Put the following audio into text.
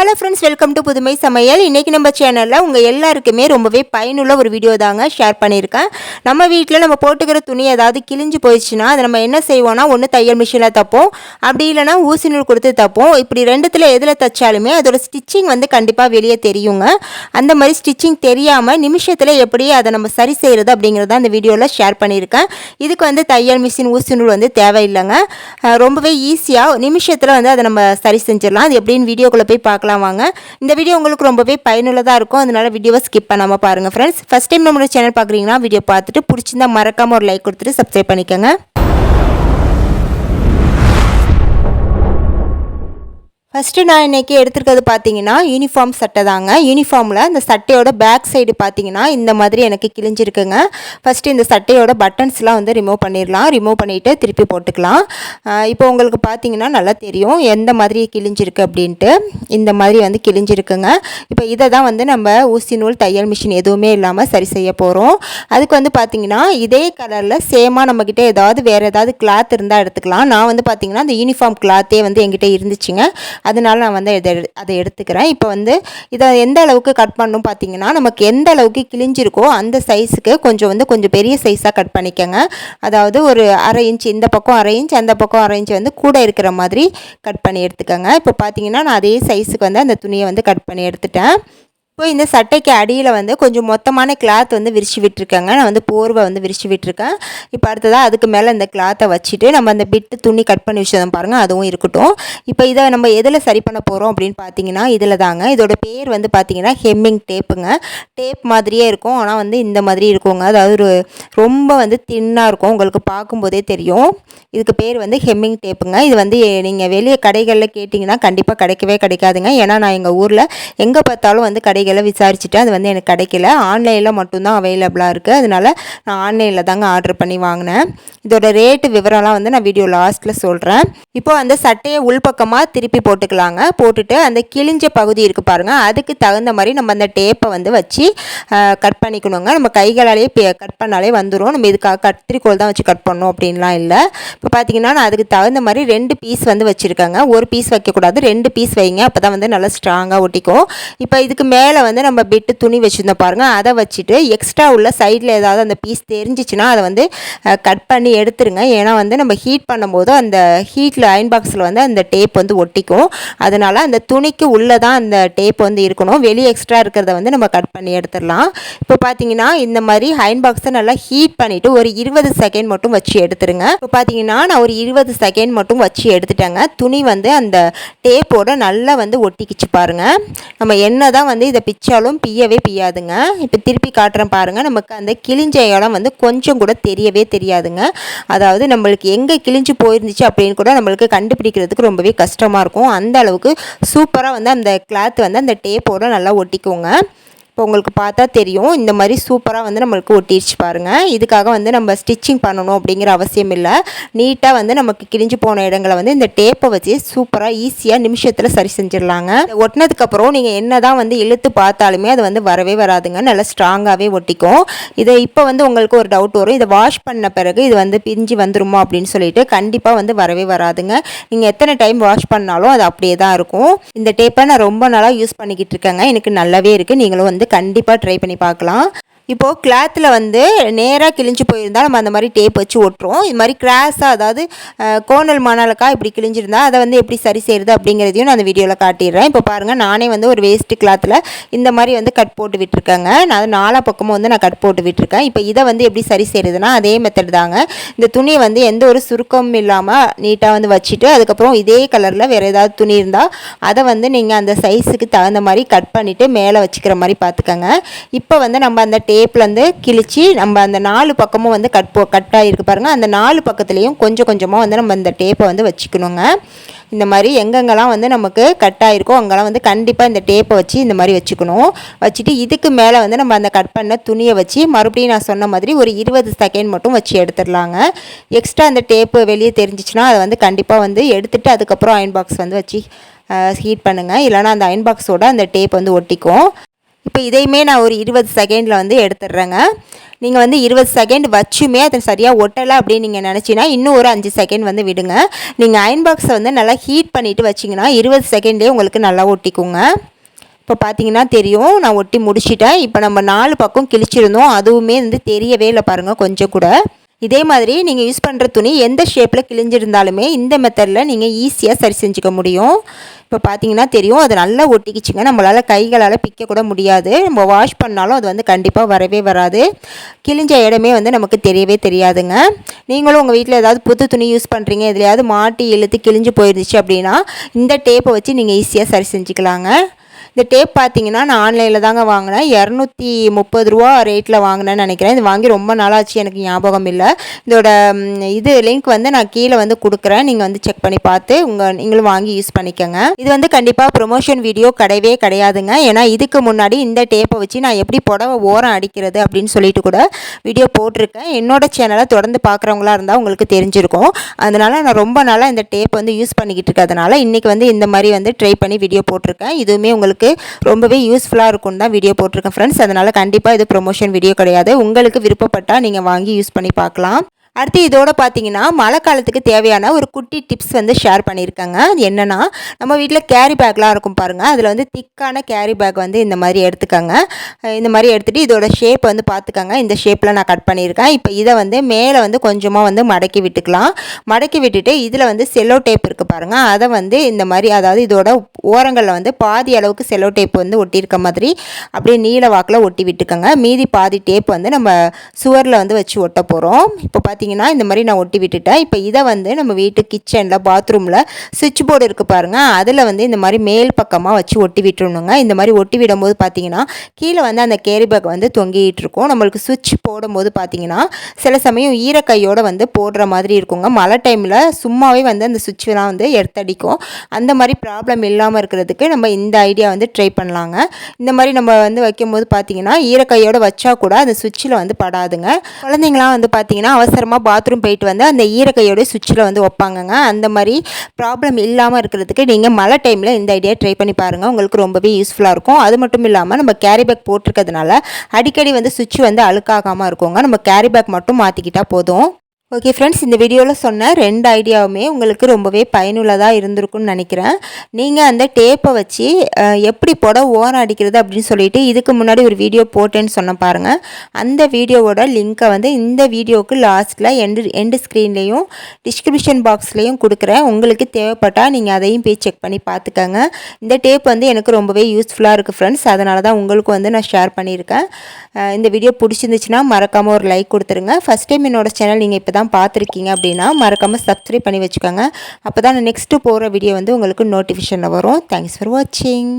Hello friends welcome to புதுமை சமையல். இன்றைக்கி நம்ம சேனலில் உங்கள் எல்லாருக்குமே ரொம்பவே பயனுள்ள ஒரு வீடியோ தாங்க ஷேர் பண்ணியிருக்கேன். நம்ம வீட்டில் நம்ம போட்டுக்கிற துணி ஏதாவது கிழிஞ்சு போயிடுச்சுன்னா அதை நம்ம என்ன செய்வோம்னா ஒன்று தையல் மிஷினில் தைப்போம். அப்படி இல்லைன்னா ஊசி நூல் கொடுத்து தைப்போம். இப்படி ரெண்டுத்தில் எதில் தைச்சாலுமே அதோட ஸ்டிச்சிங் வந்து கண்டிப்பாக வெளியே தெரியுங்க. அந்த மாதிரி ஸ்டிச்சிங் தெரியாமல் நிமிஷத்தில் எப்படி அதை நம்ம சரி செய்கிறது அப்படிங்கிறத அந்த வீடியோவில் ஷேர் பண்ணியிருக்கேன். இதுக்கு வந்து தையல் மிஷின் ஊசி நூல் வந்து தேவையில்லைங்க. ரொம்பவே ஈஸியாக நிமிஷத்தில் வந்து அதை நம்ம சரி செஞ்சிடலாம். அது எப்படின்னு வீடியோக்குள்ளே போய் பார்க்கலாம். வாங்க. இந்த வீடியோ உங்களுக்கு ரொம்பவே பயனுள்ளதாக இருக்கும். அதனால வீடியோவை ஸ்கிப் பண்ணாமல் பாருங்கள் ஃப்ரெண்ட்ஸ் ஃபஸ்ட் டைம் நம்மளோட சேனல் பார்க்குறீங்கன்னா வீடியோ பார்த்துட்டு பிடிச்சிருந்தா மறக்காமல் ஒரு லைக் கொடுத்துட்டு சப்ஸ்கிரைப் பண்ணிக்கோங்க. ஃபஸ்ட்டு நான் இன்றைக்கி எடுத்துருக்கிறது பார்த்தீங்கன்னா யூனிஃபார்ம் சட்டை தாங்க. யூனிஃபார்மில் இந்த சட்டையோட பேக் சைடு பார்த்தீங்கன்னா இந்த மாதிரி எனக்கு கிழிஞ்சிருக்குங்க. ஃபஸ்ட்டு இந்த சட்டையோட பட்டன்ஸ்லாம் வந்து ரிமூவ் பண்ணிடலாம். ரிமூவ் பண்ணிவிட்டு திருப்பி போட்டுக்கலாம். இப்போ உங்களுக்கு பார்த்தீங்கன்னா நல்லா தெரியும் எந்த மாதிரி கிழிஞ்சிருக்கு அப்படின்ட்டு. இந்த மாதிரி வந்து கிழிஞ்சிருக்குங்க. இப்போ இதை தான் வந்து நம்ம ஊசி நூல் தையல் மிஷின் எதுவுமே இல்லாமல் சரி செய்ய போகிறோம் அதுக்கு வந்து பார்த்தீங்கன்னா இதே கலரில் சேமாக நம்மக்கிட்ட ஏதாவது வேறு ஏதாவது கிளாத் இருந்தால் எடுத்துக்கலாம். நான் வந்து பார்த்தீங்கன்னா அந்த யூனிஃபார்ம் கிளாத்தே வந்து என்கிட்ட இருந்துச்சுங்க. அதனால நான் வந்து இதை எடு- அதை எடுத்துக்கிறேன். இப்போ வந்து இதை எந்த அளவுக்கு கட் பண்ணணும் பார்த்தீங்கன்னா நமக்கு எந்த அளவுக்கு கிழிஞ்சிருக்கோ அந்த சைஸுக்கு கொஞ்சம் வந்து கொஞ்சம் பெரிய சைஸாக கட் பண்ணிக்கோங்க. அதாவது ஒரு அரை இன்ச் இந்த பக்கம் அரை இன்ச் அந்த பக்கம் அரை இன்ச் வந்து கூட இருக்கிற மாதிரி கட் பண்ணி எடுத்துக்கோங்க. இப்போ பார்த்தீங்கன்னா நான் அதே சைஸுக்கு வந்து அந்த துணியை வந்து கட் பண்ணி எடுத்துட்டேன். இப்போ இந்த சட்டைக்கு அடியில் வந்து கொஞ்சம் மொத்தமான கிளாத் வந்து விரிச்சு விட்டுருக்கேங்க. நான் வந்து போர்வை வந்து விரிச்சு விட்டுருக்கேன். இப்போ அடுத்ததாக அதுக்கு மேலே இந்த கிளாத்தை வச்சுட்டு நம்ம அந்த பிட்டு துணி கட் பண்ணி வச்சதும் பாருங்கள் அதுவும் இருக்கட்டும். இப்போ இதை நம்ம எதில் சரி பண்ண போகிறோம் அப்படின்னு பார்த்தீங்கன்னா இதில் தாங்க. இதோட பேர் வந்து பார்த்தீங்கன்னா ஹெம்மிங் டேப்புங்க டேப் மாதிரியே இருக்கும். ஆனால் வந்து இந்த மாதிரி இருக்குங்க. அதாவது ஒரு ரொம்ப வந்து தின்னாக இருக்கும். உங்களுக்கு பார்க்கும்போதே தெரியும். இதுக்கு பேர் வந்து ஹெம்மிங் டேப்புங்க இது வந்து நீங்கள் வெளியே கடைகளில் கேட்டிங்கன்னா கண்டிப்பாக கிடைக்கவே கிடைக்காதுங்க. ஏன்னா நான் எங்கள் ஊரில் எங்கே பார்த்தாலும் வந்து கடைகள் எல்லாம் விசாரிச்சுட்டு அது வந்து எனக்கு கிடைக்கல. ஆன்லைனில் மட்டும்தான் அவைலபிளாக இருக்குது அதனால் நான் ஆன்லைனில் தாங்க ஆர்டர் பண்ணி வாங்கினேன். இதோட ரேட்டு விவரம்லாம் வந்து நான் வீடியோ லாஸ்ட்டில் சொல்கிறேன் இப்போ அந்த சட்டையை உள்பக்கமாக திருப்பி போட்டுக்கலாங்க. போட்டுட்டு அந்த கிழிஞ்ச பகுதி இருக்குது பாருங்கள் அதுக்கு தகுந்த மாதிரி நம்ம அந்த டேப்பை வந்து வச்சு கட் பண்ணிக்கணுங்க. நம்ம கைகளாலேயே கட் பண்ணாலே வந்துடும் நம்ம இதுக்காக கத்திரிக்கோல் தான் வச்சு கட் பண்ணணும் அப்படின்லாம் இல்லை. இப்போ பார்த்தீங்கன்னா நான் அதுக்கு தகுந்த மாதிரி ரெண்டு பீஸ் வந்து வச்சுருக்கேங்க. ஒரு பீஸ் வைக்கக்கூடாது. ரெண்டு பீஸ் வைங்க. அப்போ தான் வந்து நல்லா ஸ்ட்ராங்காக ஒட்டிக்கும். இப்போ இதுக்கு மேலே வந்து நம்ம பிட்டு துணி வச்சுருந்தோம் பாருங்கள் அதை வச்சுட்டு எக்ஸ்ட்ரா உள்ள சைடில் ஏதாவது அந்த பீஸ் தெரிஞ்சிச்சுன்னா அதை வந்து கட் பண்ணி எடுத்துருங்க. ஏன்னா வந்து நம்ம ஹீட் பண்ணும்போது அந்த ஹீட்டில் அயன் பாக்ஸில் வந்து அந்த டேப் வந்து ஒட்டிக்கும். அதனால் அந்த துணிக்கு உள்ளே தான் அந்த டேப் வந்து இருக்கணும். வெளியே எக்ஸ்ட்ரா இருக்கிறத வந்து நம்ம கட் பண்ணி எடுத்துடலாம். இப்போ பார்த்தீங்கன்னா இந்த மாதிரி அயன் பாக்ஸை நல்லா ஹீட் பண்ணிவிட்டு ஒரு இருபது செகண்ட் மட்டும் வச்சு எடுத்துருங்க. இப்போ பார்த்தீங்கன்னா நான் ஒரு இருபது செகண்ட் மட்டும் வச்சு எடுத்துட்டேங்க. துணி வந்து அந்த டேப்போட நல்லா வந்து ஒட்டிக்கிச்சு பாருங்க. நம்ம என்ன தான் வந்து இதை பிச்சாலும் பிய்யவே பிய்யாதுங்க. இப்போ திருப்பி காட்டுறேன் பாருங்கள் நமக்கு அந்த கிழிஞ்ச இடம் வந்து கொஞ்சம் கூட தெரியவே தெரியாதுங்க. அதாவது நம்மளுக்கு எங்கே கிழிஞ்சு போயிருந்துச்சு அப்படின்னு கூட நம்மளுக்கு கண்டுபிடிக்கிறதுக்கு ரொம்பவே கஷ்டமாக இருக்கும். அந்த அளவுக்கு சூப்பராக வந்து அந்த கிளாத் வந்து அந்த டேப்போடு நல்லா ஒட்டிக்கோங்க. இப்போ உங்களுக்கு பார்த்தா தெரியும் இந்த மாதிரி சூப்பராக வந்து நம்மளுக்கு ஒட்டிடுச்சு பாருங்கள் இதுக்காக வந்து நம்ம ஸ்டிச்சிங் பண்ணணும் அப்படிங்கிற அவசியம் இல்லை. நீட்டாக வந்து நமக்கு கிழிஞ்சு போன இடங்களை வந்து இந்த டேப்பை வச்சு சூப்பராக ஈஸியாக நிமிஷத்தில் சரி செஞ்சிடலாங்க. ஒட்டினதுக்கப்புறம் நீங்கள் என்ன தான் வந்து இழுத்து பார்த்தாலுமே அது வந்து வரவே வராதுங்க. நல்லா ஸ்ட்ராங்காகவே ஒட்டிக்கும். இதை இப்போ வந்து உங்களுக்கு ஒரு டவுட் வரும். இதை வாஷ் பண்ண பிறகு இது வந்து பிரிஞ்சு வந்துருமா அப்படின்னு சொல்லிட்டு கண்டிப்பாக வந்து வரவே வராதுங்க. நீங்கள் எத்தனை டைம் வாஷ் பண்ணாலும் அது அப்படியே தான் இருக்கும். இந்த டேப்பை நான் ரொம்ப நாளாக யூஸ் பண்ணிக்கிட்டு இருக்கேங்க. எனக்கு நல்லாவே இருக்குது நீங்களும் வந்து கண்டிப்பாக ட்ரை பண்ணி பார்க்கலாம். இப்போது கிளாத்தில் வந்து நேராக கிழிஞ்சு போயிருந்தால் நம்ம அந்த மாதிரி டேப் வச்சு ஒட்டுறோம். இது மாதிரி கிராஸாக அதாவது கோணல் மணலுக்கா இப்படி கிழிஞ்சிருந்தா அதை வந்து எப்படி சரி செய்கிறது அப்படிங்கிறதையும் நான் அந்த வீடியோவில் காட்டிடுறேன். இப்போ பாருங்கள் நானே வந்து ஒரு வேஸ்ட்டு கிளாத்தில் இந்த மாதிரி வந்து கட் போட்டு விட்டுருக்கேங்க. நான் நாலா பக்கமும் வந்து நான் கட் போட்டு விட்டுருக்கேன். இப்போ இதை வந்து எப்படி சரி செய்கிறதுனா அதே மெத்தட் தாங்க. இந்த துணியை வந்து எந்த ஒரு சுருக்கமும் இல்லாமல் நீட்டாக வந்து வச்சுட்டு அதுக்கப்புறம் இதே கலரில் வேறு ஏதாவது துணி இருந்தால் அதை வந்து நீங்கள் அந்த சைஸுக்கு தகுந்த மாதிரி கட் பண்ணிவிட்டு மேலே வச்சுக்கிற மாதிரி பார்த்துக்கோங்க. இப்போ வந்து நம்ம அந்த டேப்லேருந்து கிழிச்சு நம்ம அந்த நாலு பக்கமும் வந்து கட் போ கட் ஆகிருக்கு பாருங்கள் அந்த நாலு பக்கத்துலேயும் கொஞ்சம் கொஞ்சமாக வந்து நம்ம இந்த டேப்பை வந்து வச்சுக்கணுங்க. இந்த மாதிரி எங்கெங்கெல்லாம் வந்து நமக்கு கட் ஆகிருக்கோ அங்கெல்லாம் வந்து கண்டிப்பாக இந்த டேப்பை வச்சு இந்த மாதிரி வச்சுக்கணும். வச்சுட்டு இதுக்கு மேலே வந்து நம்ம அந்த கட் பண்ண துணியை வச்சு மறுபடியும் நான் சொன்ன மாதிரி ஒரு இருபது செகண்ட் மட்டும் வச்சு எடுத்துடலாங்க. எக்ஸ்ட்ரா அந்த டேப்பு வெளியே தெரிஞ்சிச்சுன்னா அதை வந்து கண்டிப்பாக வந்து எடுத்துகிட்டு அதுக்கப்புறம் அயன் பாக்ஸ் வந்து வச்சு ஹீட் பண்ணுங்கள் இல்லைனா அந்த அயன் பாக்ஸோட அந்த டேப் வந்து ஒட்டிக்கும். இப்போ இதையுமே நான் ஒரு இருபது செகண்டில் வந்து எடுத்துடுறேங்க. நீங்கள் வந்து இருபது செகண்ட் வச்சுமே அதை சரியாக ஒட்டலை அப்படின்னு நீங்கள் நினச்சின்னா இன்னும் ஒரு அஞ்சு செகண்ட் வந்து விடுங்க. நீங்கள் அயன் பாக்ஸை வந்து நல்லா ஹீட் பண்ணிவிட்டு வச்சிங்கன்னா இருபது செகண்ட்லேயே உங்களுக்கு நல்லா ஒட்டிக்குங்க. இப்போ பார்த்தீங்கன்னா தெரியும் நான் ஒட்டி முடிச்சிட்டேன். இப்போ நம்ம நாலு பக்கம் கிழிச்சிருந்தோம். அதுவுமே வந்து தெரியவே இல்லை பாருங்கள் கொஞ்சம் கூட. இதே மாதிரி நீங்கள் யூஸ் பண்ணுற துணி எந்த ஷேப்பில் கிழிஞ்சிருந்தாலுமே இந்த மெத்தடில் நீங்கள் ஈஸியாக சரி செஞ்சுக்க முடியும். இப்போ பார்த்தீங்கன்னா தெரியும். அது நல்லா ஒட்டிக்கிச்சுங்க. நம்மளால் கைகளால் பிக்க கூட முடியாது. நம்ம வாஷ் பண்ணாலும் அது வந்து கண்டிப்பாக வரவே வராது. கிழிஞ்ச இடமே வந்து நமக்கு தெரியவே தெரியாதுங்க. நீங்களும் உங்கள் வீட்டில் ஏதாவது புது துணி யூஸ் பண்ணுறீங்க எதுலையாவது மாட்டி இழுத்து கிழிஞ்சு போயிருந்துச்சு அப்படின்னா இந்த டேப்பை வச்சு நீங்கள் ஈஸியாக சரி செஞ்சுக்கலாங்க. இந்த டேப் பார்த்தீங்கன்னா நான் ஆன்லைனில் தாங்க வாங்கினேன். இரநூத்தி முப்பது ரூபா ரேட்டில் வாங்கினேன்னு நினைக்கிறேன். இது வாங்கி ரொம்ப நாளாச்சு எனக்கு ஞாபகம் இல்லை. இதோட இது லிங்க் வந்து நான் கீழே வந்து கொடுக்குறேன். நீங்கள் வந்து செக் பண்ணி பார்த்து உங்கள் நீங்களும் வாங்கி யூஸ் பண்ணிக்கோங்க. இது வந்து கண்டிப்பாக ப்ரொமோஷன் வீடியோ கிடையவே கிடையாதுங்க. ஏன்னா இதுக்கு முன்னாடி இந்த டேப்பை வச்சு நான் எப்படி புடவை ஓரம் அடிக்கிறது அப்படின்னு சொல்லிட்டு கூட வீடியோ போட்டிருக்கேன். என்னோட சேனலை தொடர்ந்து பார்க்குறவங்களா இருந்தால் உங்களுக்கு தெரிஞ்சிருக்கும். அதனால் நான் ரொம்ப நாளாக இந்த டேப் வந்து யூஸ் பண்ணிக்கிட்டு இருக்கிறதுனால இன்றைக்கி வந்து இந்த மாதிரி வந்து ட்ரை பண்ணி வீடியோ போட்டிருக்கேன். இதுவுமே உங்களுக்கு உங்களுக்கு ரொம்பவே யூஸ்ஃபுல்லாக இருக்கும் தான் வீடியோ போட்டிருக்கேன் ஃப்ரெண்ட்ஸ் அதனால் கண்டிப்பாக இது ப்ரொமோஷன் வீடியோ கிடையாது. உங்களுக்கு விருப்பப்பட்டால் நீங்கள் வாங்கி யூஸ் பண்ணி பார்க்கலாம். அடுத்து இதோட பார்த்தீங்கன்னா மழை காலத்துக்கு தேவையான ஒரு குட்டி டிப்ஸ் வந்து ஷேர் பண்ணியிருக்காங்க. அது என்னென்னா நம்ம வீட்டில் கேரி பேக்லாம் இருக்கும் பாருங்கள் அதில் வந்து திக்கான கேரி பேக் வந்து இந்த மாதிரி எடுத்துக்கோங்க. இந்த மாதிரி எடுத்துகிட்டு இதோட ஷேப் வந்து பார்த்துக்கோங்க இந்த ஷேப்பில் நான் கட் பண்ணியிருக்கேன். இப்போ இதை வந்து மேலே வந்து கொஞ்சமாக வந்து மடக்கி விட்டுக்கலாம். மடக்கி விட்டுட்டு இதில் வந்து செல்லோ டேப் இருக்குது பாருங்கள் அதை வந்து இந்த மாதிரி அதாவது இதோட ஓரங்களில் வந்து பாதி அளவுக்கு செல்லோ டேப் வந்து ஒட்டியிருக்க மாதிரி அப்படியே நீல வாக்கில் ஒட்டி விட்டுக்கோங்க. மீதி பாதி டேப் வந்து நம்ம சுவரில் வந்து வச்சு ஒட்ட போகிறோம் இப்போ பார்த்து பார்த்தீங்கன்னா இந்த மாதிரி நான் ஒட்டி விட்டுட்டேன். இப்போ இதை வந்து நம்ம வீட்டு கிச்சனில் பாத்ரூமில் சுவிட்ச் போர்டு இருக்குது பாருங்கள் அதில் வந்து இந்த மாதிரி மேல் பக்கமாக வச்சு ஒட்டி விட்டுருணுங்க இந்த மாதிரி ஒட்டி விடும்போது பார்த்தீங்கன்னா கீழே வந்து அந்த கேரி பேக் வந்து தொங்கிட்டு இருக்கும். நம்மளுக்கு சுவிட்ச் போடும்போது பார்த்தீங்கன்னா சில சமயம் ஈரக்கையோடு வந்து போடுற மாதிரி இருக்குங்க. மழை டைமில் சும்மாவே வந்து அந்த சுவிட்ச்லாம் வந்து எடுத்தடிக்கும். அந்த மாதிரி ப்ராப்ளம் இல்லாமல் இருக்கிறதுக்கு நம்ம இந்த ஐடியா வந்து ட்ரை பண்ணலாங்க. இந்த மாதிரி நம்ம வந்து வைக்கும்போது பார்த்தீங்கன்னா ஈரக்கையோடு வச்சா கூட அந்த சுவிட்சில் வந்து படாதுங்க. குழந்தைங்களாம் வந்து பார்த்தீங்கன்னா அவசரமாக பாத்ரூம் போயிட்டு வந்து அந்த ஈரக்கையோட சுவிட்சில் வந்து வைப்பாங்கங்க. அந்த மாதிரி ப்ராப்ளம் இல்லாமல் இருக்கிறதுக்கு நீங்கள் மழை டைமில் இந்த ஐடியா ட்ரை பண்ணி பாருங்கள் உங்களுக்கு ரொம்பவே யூஸ்ஃபுல்லாக இருக்கும். அது மட்டும் இல்லாமல் நம்ம கேரி பேக் போட்டிருக்கிறதுனால அடிக்கடி வந்து சுவிட்ச் வந்து அழுக்காகாமல் இருக்குங்க. நம்ம கேரி பேக் மட்டும் மாற்றிக்கிட்டால் போதும். ஓகே ஃப்ரெண்ட்ஸ் இந்த வீடியோவில் சொன்ன ரெண்டு ஐடியாவுமே உங்களுக்கு ரொம்பவே பயனுள்ளதாக இருந்திருக்குன்னு நினைக்கிறேன். நீங்கள் அந்த டேப்பை வச்சு எப்படி போட ஓரம் அடிக்கிறது அப்படின்னு சொல்லிட்டு இதுக்கு முன்னாடி ஒரு வீடியோ போட்டேன்னு சொன்ன பாருங்கள் அந்த வீடியோவோட லிங்க்கை வந்து இந்த வீடியோவுக்கு லாஸ்ட்டில் எண்டு எண்டு ஸ்க்ரீன்லேயும் டிஸ்கிரிப்ஷன் பாக்ஸ்லேயும் கொடுக்குறேன். உங்களுக்கு தேவைப்பட்டால் நீங்கள் அதையும் போய் செக் பண்ணி பார்த்துக்கோங்க. இந்த டேப் வந்து எனக்கு ரொம்பவே யூஸ்ஃபுல்லாக இருக்குது ஃப்ரெண்ட்ஸ் அதனால தான் உங்களுக்கு வந்து நான் ஷேர் பண்ணியிருக்கேன். இந்த வீடியோ பிடிச்சிருந்துச்சுன்னா மறக்காமல் ஒரு லைக் கொடுத்துருங்க. ஃபஸ்ட் டைம் என்னோடய சேனல் நீங்கள் இப்போ தான் பார்த்துருக்கீங்க அப்படின்னா மறக்காமல் சப்ஸ்கிரைப் பண்ணி வச்சுக்கோங்க. அப்போ தான் நெக்ஸ்ட்டு போகிற வீடியோ வந்து உங்களுக்கு நோட்டிஃபிகேஷனில் வரும். தேங்க்ஸ் ஃபார் வாட்சிங்